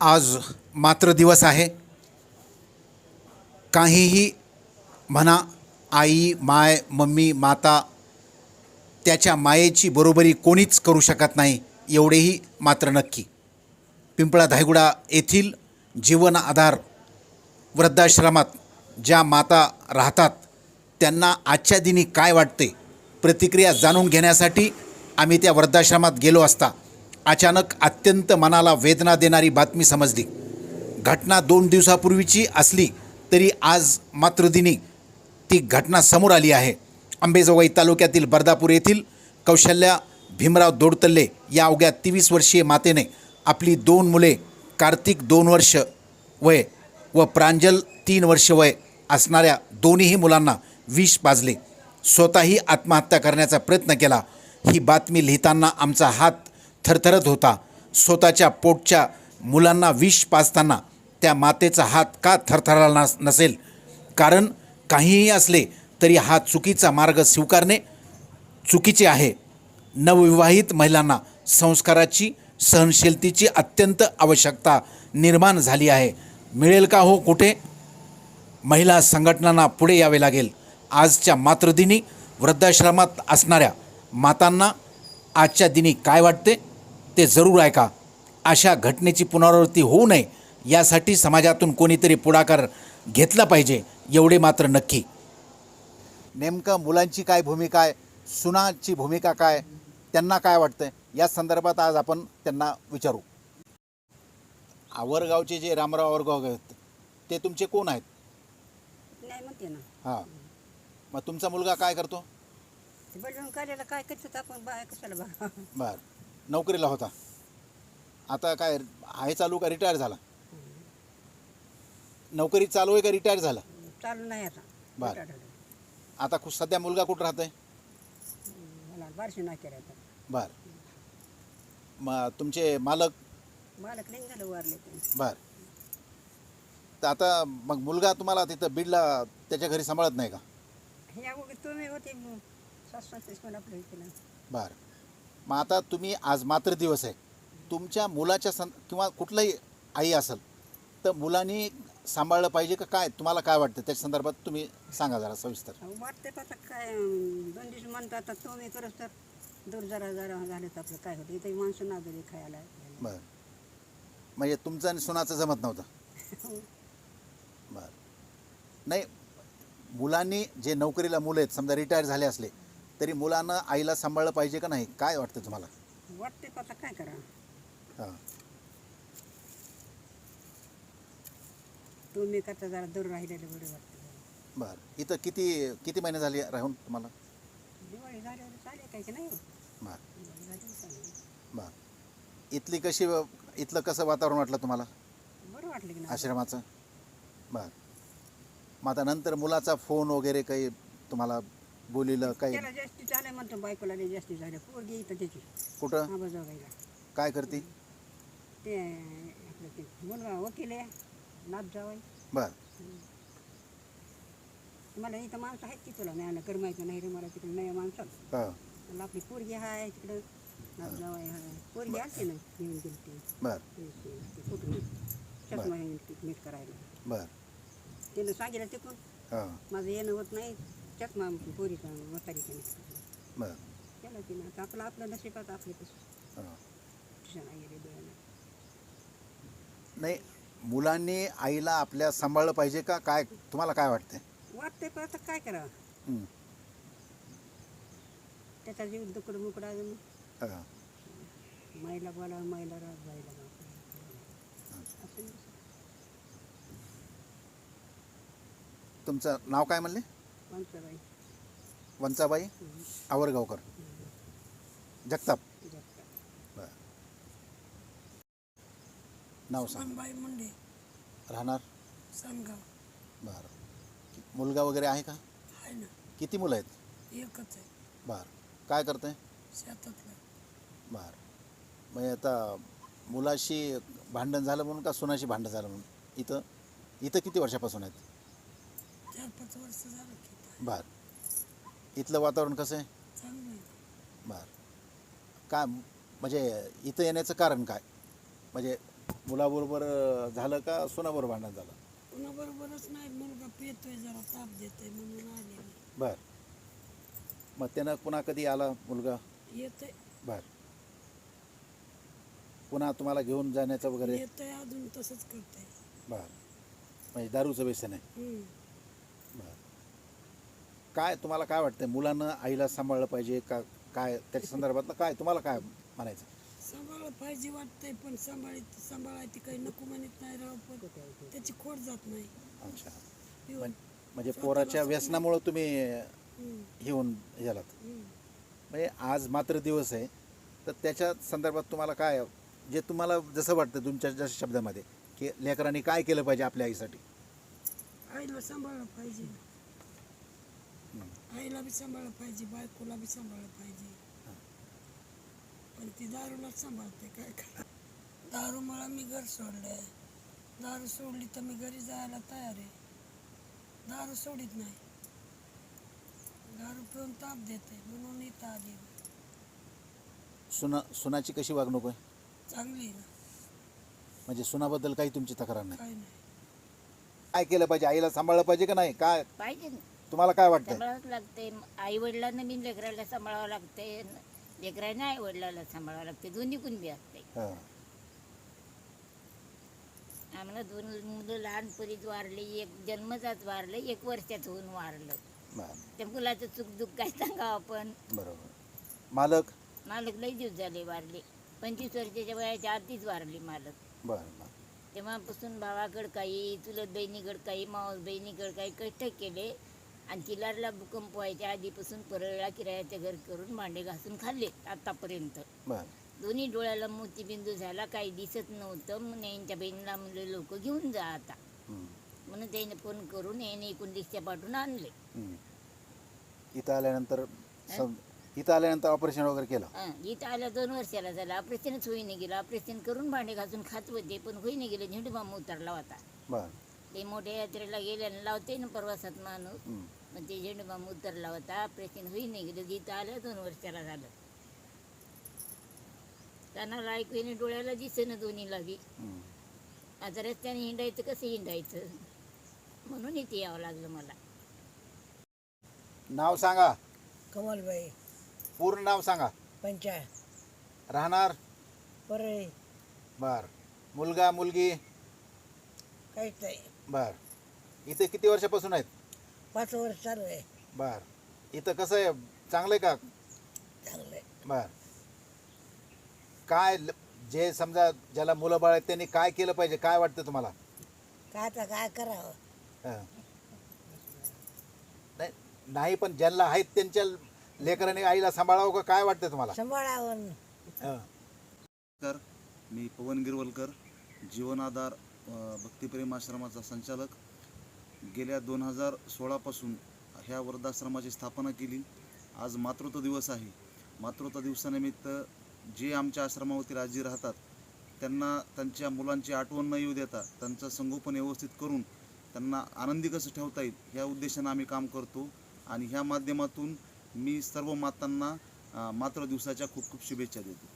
आज मात्र दिवस आहे. काहीही म्हणा आई माय मम्मी माता त्याच्या मायेची बरोबरी कोणीच करू शकत नाही एवढेही मात्र नक्की. पिंपळा धायगुडा येथील जीवन आधार वृद्धाश्रमात ज्या माता राहतात त्यांना आजच्या दिनी काय वाटते प्रतिक्रिया जाणून घेण्यासाठी आम्ही त्या वृद्धाश्रमात गेलो असता अचानक अत्यंत मनाला वेदना देणारी बातमी समजली. घटना दोन दिवसापूर्वीची असली तरी आज मातृदिनी ती घटना समोर आली आहे. अंबेजोगाई तालुक्यातील बर्दापूर येथील कौशल्या भीमराव दोडतल्ले या अवघ्या तेवीस वर्षीय मातेने आपली दोन मुले कार्तिक दोन वर्ष वय व प्रांजल तीन वर्ष वय असणाऱ्या दोन्हीही मुलांना विष पाजले. स्वतःही आत्महत्या करण्याचा प्रयत्न केला. ही बातमी लिहिताना आमचा हात थरथरत होता. स्वतःच्या पोटच्या मुलांना विष पाजताना त्या मातेचा हात का थरथरला नस नसेल? कारण काहीही असले तरी हा चुकीचा मार्ग स्वीकारणे चुकीचे आहे. नवविवाहित महिलांना संस्काराची सहनशीलतेची अत्यंत आवश्यकता निर्माण झाली आहे. मिळेल का हो कुठे? महिला संघटनांना पुढे यावे लागेल. आजच्या मातृदिनी वृद्धाश्रमात असणाऱ्या मातांना आजच्या दिनी काय वाटते? ते जरूर ऐका. अशा घटनेची पुनरावृत्ती होऊ नये यासाठी समाजातून कोणीतरी पुढाकार घेतला पाहिजे एवढे मात्र नक्की. नेमकं मुलांची काय भूमिका आहे? सुनाची भूमिका काय? त्यांना काय वाटतं या संदर्भात आज आपण त्यांना विचारू. आवरगावचे जे रामराव आवरगाव आहेत ते तुमचे कोण आहेत? नाही म्हणते ना. हां. मग तुमचा मुलगा काय करतो? ते बळून काढायला काय करतात आपण बाय कशाला बघा बर. नोकरीला होता. आता काय आहे चालू का रिटायर झाला? नोकरी चालू आहे का रिटायर झाला? चालू नाही आता. बरं. आता कु सध्या मुलगा कुठं राहत आहे मला बारशे नाही करायचं बर. मग तुमचे मालक? मालक नाही झालं वारले ते. बर. तर आता मग मुलगा तुम्हाला तिथं बीडला त्याच्या घरी सांभाळत नाही का? ह्या उगी तुम्ही होते आपलं बर. मग आता तुम्ही आज मात्र दिवस आहे. तुमच्या मुलाच्या सं किंवा कुठलंही आई असेल तर मुलांनी सांभाळलं पाहिजे का काय? तुम्हाला काय वाटतं? त्याच्या संदर्भात तुम्ही सांगा जरा सविस्तर. वाटते आता काय दिवस म्हणतात आता तुम्ही करत तर दूर जरा जरा झाले तर आपलं. काय होतं? इथे माणसं ना घरी खायला. बर. म्हणजे तुमचं आणि सुनाचं जमत नव्हतं? बर. नाही मुलांनी जे नोकरीला मुलं आहेत समजा रिटायर झाले असले तरी मुलांना आईला सांभाळलं पाहिजे का नाही? काय वाटतं तुम्हाला? वाटते आता काय करा हां. तुम्ही करता जरा दूर राहिलेलं बरं वाटतं. बरं. इथं किती किती महिने झाले राहून तुम्हाला? दिवाळी झाल्यावर चालेल काय की नाही? बरं. दिवाळी झाल्यावर चालेल. बरं. इथली कशी इथलं कसं वातावरण वाटलं तुम्हाला? बरं वाटलं की नाही? आश्रमाचं? बरं. मग आता नंतर मुलाचा फोन वगैरे काही तुम्हाला बोलिलं काही त्याला जास्ती झालं म्हणतो बायकोला लय जास्ती झालं. पोरगी इथं त्याची. कुठं? आबाजोगाईला काय करते? ते आपलं ते मुलगा वकील आहे नाथ जावाई. बरं. मला इथं माणसं आहेत की तुला? नाही कर माहिती नाही रे मला तिकडे नाही माणसं हां. मला आपली पोरगी आहे तिकडं नाथ जावाई आहे पोरगी आलती ना घेऊन गेली ती बरं कुठून? चष्मा करायला. बरं. तिनं सांगितलं तिकडून. हां. माझं येणं होत नाही. चष्मा पोरीचा म्हातारीचा मीठ बरं. केलं तिनं आता आपलं आपलं नशिबात आपले हां. ट्युशन गेले डोळ्यानं नाही. मुलांनी आईला आपल्या सांभाळलं पाहिजे का? काय तुम्हाला काय वाटतंय? वाटते पण आता काय करावं? हं. त्याचा जीव दुकडं मुकडा हां. महिला बोला महिला रात असं नाही. तुमचं नाव काय म्हणले? माणसं बाई वंचाबाई आवरगावकर. जगताप. नाव सांग. बाई मुंडे. राहणार? सनगाव बरं. मुलगा वगैरे आहे का? आहे ना. किती मुलं आहेत? एकच आहे. बरं. काय करते शेतातलं. बरं. मग आता मुलाशी भांडण झालं म्हणून का सुनाशी भांडण झालं म्हणून? इथं? इथं किती वर्षापासून आहेत? चार पाच वर्ष झालं की. बरं. इथलं वातावरण कसं आहे? चांगलं आहे. बरं. काय म्हणजे इथं येण्याचं कारण काय? म्हणजे मुलाबरोबर अं, झालं का सुनाबरोबर भांडण झालं? कुणाबरोबरच नाही मुलगा पेतोय जरा ताप देतोय म्हणून आले मी बर. मग त्यानं पुन्हा कधी आला मुलगा? येतोय. बर. पुन्हा तुम्हाला घेऊन जाण्याचं वगैरे? येतोय अजून तसंच करतोय. बर. म्हणजे दारूचं व्यसन आहे. हम्म. काय तुम्हाला काय वाटतंय? मुलांना आईला सांभाळलं पाहिजे का? काय? त्याच्या संदर्भातलं काय? तुम्हाला काय म्हणायचं? सांभाळलं पाहिजे वाटतंय पण सांभाळी सांभाळायची काही नको म्हणत नाही राव पण त्याची खोड जात नाही. अच्छा. म्हणजे पोराच्या व्यसनामुळं तुम्ही हम्म. घेऊन हम्म. म्हणजे आज मात्र दिवस आहे तर त्याच्या संदर्भात तुम्हाला काय जे तुम्हाला जसं वाटतं तुमच्या जसं शब्दामध्ये की लेकरांनी काय केलं पाहिजे आपल्या आईसाठी? आईला सांभाळलं पाहिजे. आईला बी सांभाळलं पाहिजे बायकोला बी सांभाळलं पाहिजे. पण ती दारूलाच सांभाळते काय करा दारूमुळं मी घर सोडले दारू सोडली तर मी घरी जायला तयार आहे. दारू सोडित नाही. दारू पिऊन ताप देते म्हणून इथं आली सुना सुनाची कशी वागणूक आहे? चांगली आहे ना. म्हणजे सुनाबद्दल काही तुमची तक्रार नाही? काय नाही. काय केलं पाहिजे? आईला सांभाळलं पाहिजे का नाही? काय? पाहिजे ना. तुम्हाला काय सांभाळावंच लागते. आई वडिलांना बी लेकराला सांभाळावं लागते. लेकरांना आई वडिलाला सांभाळावं लागते. दोन्ही कुण बी असते. हां. आम्हाला दोन मुलं लहानपणीच वारले. एक जन्मजात वारलं एक वर्षात होऊन वारलं. बरं. त्या मुलाचं चूक दुःख काय सांगावं आपण? बरोबर. मालक? मालक लई दिवस झाले वारले. पंचवीस वर्षाच्या वयाच्या आधीच वारले मालक. बरं बरं. तेव्हापासून भावाकडं काही चुलत बहिणीकडं काही मावस बहिणीकडं काही कष्ट केले. आणि किल्लारला भूकंप व्हायच्या आधीपासून परळला किरायाचे घर करून भांडे घासून खाल्ले आतापर्यंत. दोन्ही डोळ्याला मोतीबिंदू झाला काही दिसत नव्हतं. मग यांच्या बहिणीला म्हणले लोक घेऊन जा आता. म्हणून त्याने फोन करून याने एकूण रिक्षा पाठवून आणले. इथं आल्यानंतर इथं आल्यानंतर ऑपरेशन वगैरे केलं? इथं आल्या दोन वर्षाला झालं. ऑपरेशनच होईने गेलं. ऑपरेशन करून भांडे घासून खात होते पण होईने गेले. झेंडूबाम उतरला होता. ते मोठ्या यात्रेला गेल्यानं लावते ना प्रवासात माणूस. मग ते झेंडूबाम उतरला होता ऑपरेशन होईने गेलं इथं आलं दोन वर्षाला झालं. त्यांना ऐकू येणे डोळ्याला दिसेना दोन्हीला बी. हं. आता रस्त्याने हिंडायचं कसं हिंडायचं? म्हणून इथे यावं लागलं मला. नाव सांगा. कमलबाई. पूर्ण नाव सांगा. पंचा राहणार? परळी. बर. मुलगा मुलगी? काहीच नाही. बर. इथे किती वर्षापासून आहेत? पाच वर्ष चालू आहे. बर. इथं कसं आहे? चांगलं आहे का? चांगलं आहे बर. काय ल- जे समजा ज्याला मुलं बाळ आहेत त्यांनी काय केलं पाहिजे? काय वाटतं तुम्हाला? काय आता काय करावं? हं. नाही नाही पण ज्यांना आहेत त्यांच्या लेकरांनी आईला सांभाळावं का? काय वाटतं तुम्हाला? सांभाळावं. हं. मी पवन गिरवलकर जीवन आधार अ, भक्तिप्रेम आश्रमाचा संचालक. गेल्या दोन हजार सोळापासून ह्या वृद्धाश्रमाची स्थापना केली. आज मातृत्व दिवस आहे. मातृत्व दिवसानिमित्त जे आमच्या आश्रमावरती राजी राहतात त्यांना त्यांच्या मुलांची आठवण न येऊ देता त्यांचं संगोपन व्यवस्थित करून त्यांना आनंदी कसं ठेवता येईल ह्या उद्देशानं आम्ही काम करतो. आणि ह्या माध्यमातून मी सर्व मातांना अ, मातृ दिवसाच्या खूप खूप शुभेच्छा देतो.